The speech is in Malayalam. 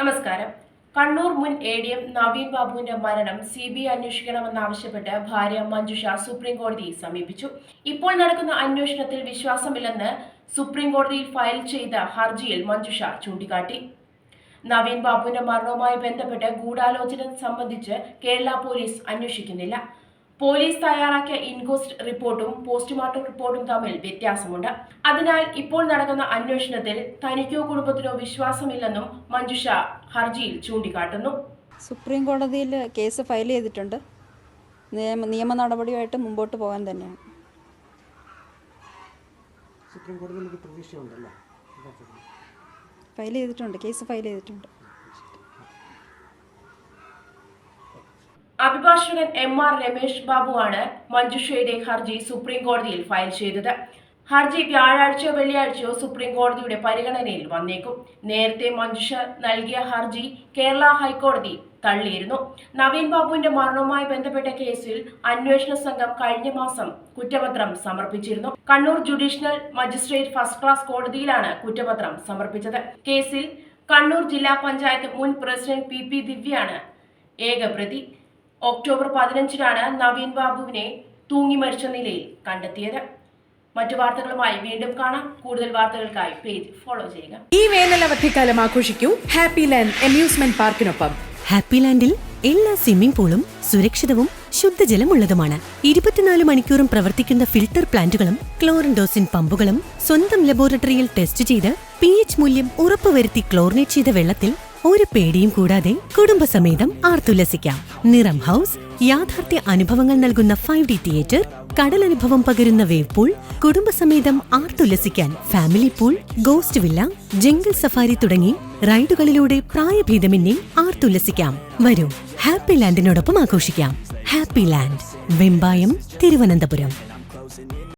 നമസ്കാരം. കണ്ണൂർ മുൻ എ ഡി എം നവീൻ ബാബുവിന്റെ മരണം സി ബി ഐ അന്വേഷിക്കണമെന്നാവശ്യപ്പെട്ട് ഭാര്യ മഞ്ജുഷ സുപ്രീം കോടതിയെ സമീപിച്ചു. ഇപ്പോൾ നടക്കുന്ന അന്വേഷണത്തിൽ വിശ്വാസമില്ലെന്ന് സുപ്രീം കോടതിയിൽ ഫയൽ ചെയ്ത ഹർജിയിൽ മഞ്ജുഷ ചൂണ്ടിക്കാട്ടി. നവീൻ ബാബുവിന്റെ മരണവുമായി ബന്ധപ്പെട്ട് ഗൂഢാലോചന സംബന്ധിച്ച് കേരള പോലീസ് അന്വേഷിക്കുന്നില്ല. പോലീസ് തയ്യാറാക്കിയ ഇൻക്വസ്റ്റ് റിപ്പോർട്ടും പോസ്റ്റ്മോർട്ടം റിപ്പോർട്ടും തമ്മിൽ വ്യത്യാസമുണ്ട്. അതിനാൽ ഇപ്പോൾ നടക്കുന്ന അന്വേഷണത്തിൽ തനിക്കോ കുടുംബത്തിനോ വിശ്വാസമില്ലെന്നും മഞ്ജുഷ ഹർജിയിൽ ചൂണ്ടിക്കാട്ടുന്നു. സുപ്രീം കോടതിയിൽ കേസ് ഫയൽ ചെയ്തിട്ടുണ്ട്. നിയമ നിയമ നടപടിയുമായിട്ട് മുമ്പോട്ട് പോകാൻ തന്നെയാണ്. സുപ്രീം കോടതിയിൽ ഒരു പ്രതീക്ഷയുണ്ടല്ലോ? ഫയൽ ചെയ്തിട്ടുണ്ട് കേസ് ഫയൽ ചെയ്തിട്ടുണ്ട്. അഭിഭാഷകൻ എം ആർ രമേശ് ബാബുവാണ് മഞ്ജുഷയുടെ ഹർജി സുപ്രീം കോടതിയിൽ ഫയൽ ചെയ്തത്. ഹർജി വ്യാഴാഴ്ചയോ വെള്ളിയാഴ്ചയോ സുപ്രീം കോടതിയുടെ പരിഗണനയിൽ വന്നേക്കും. നേരത്തെ മഞ്ജുഷ നൽകിയ ഹർജി കേരള ഹൈക്കോടതി തള്ളിയിരുന്നു. നവീൻ ബാബുവിന്റെ മരണവുമായി ബന്ധപ്പെട്ട കേസിൽ അന്വേഷണ സംഘം കഴിഞ്ഞ മാസം കുറ്റപത്രം സമർപ്പിച്ചിരുന്നു. Kannur judicial magistrate first class കോടതിയിലാണ് കുറ്റപത്രം സമർപ്പിച്ചത്. കേസിൽ കണ്ണൂർ ജില്ലാ പഞ്ചായത്ത് മുൻ പ്രസിഡന്റ് പി പി ദിവ്യാണ് ഏക പ്രതി ഒക്ടോബർ പതിനഞ്ചിനാണ് നവീൻ ബാബുവിനെ തൂങ്ങി മരിച്ച നിലയിൽ കണ്ടെത്തിയത്. മറ്റു വാർത്തകളുമായി വീണ്ടും കാണാം. കൂടുതൽ വാർത്തകൾക്കായി പേജ് ഫോളോ ചെയ്യുക. ഈ വേനൽ അവധിക്കാലം ആഘോഷിക്കൂ. ഹാപ്പി ലാൻഡ് അമ്യൂസ്മെന്റ് പാർക്കിനൊപ്പം ഹാപ്പി ലാൻഡിൽ എല്ലാ സ്വിമ്മിംഗ് പൂളും സുരക്ഷിതവും ശുദ്ധജലമുള്ളതുമാണ്. ഇരുപത്തിനാല് മണിക്കൂറും പ്രവർത്തിക്കുന്ന ഫിൽട്ടർ പ്ലാന്റുകളും ക്ലോറിൻഡോസിൻ പമ്പുകളും സ്വന്തം ലബോറട്ടറിയിൽ ടെസ്റ്റ് ചെയ്ത് പി എച്ച് മൂല്യം ഉറപ്പുവരുത്തി ക്ലോറിനേറ്റ് ചെയ്ത വെള്ളത്തിൽ ഒരു പേടിയും കൂടാതെ കുടുംബസമേതം ആർത്തുല്ലസിക്കാം. നിറം ഹൗസ് യാഥാർത്ഥ്യ അനുഭവങ്ങൾ നൽകുന്ന ഫൈവ് ഡി തിയേറ്റർ കടലനുഭവം പകരുന്ന വേവ് പൂൾ കുടുംബസമേതം ആർത്തുല്ലസിക്കാൻ family pool ghost villa jungle safari തുടങ്ങി റൈഡുകളിലൂടെ പ്രായഭേദമന്യേ ആർത്തുല്ലസിക്കാം. വരൂ ഹാപ്പി ലാൻഡിനോടൊപ്പം ആഘോഷിക്കാം. Happy land Vembayam Thiruvananthapuram.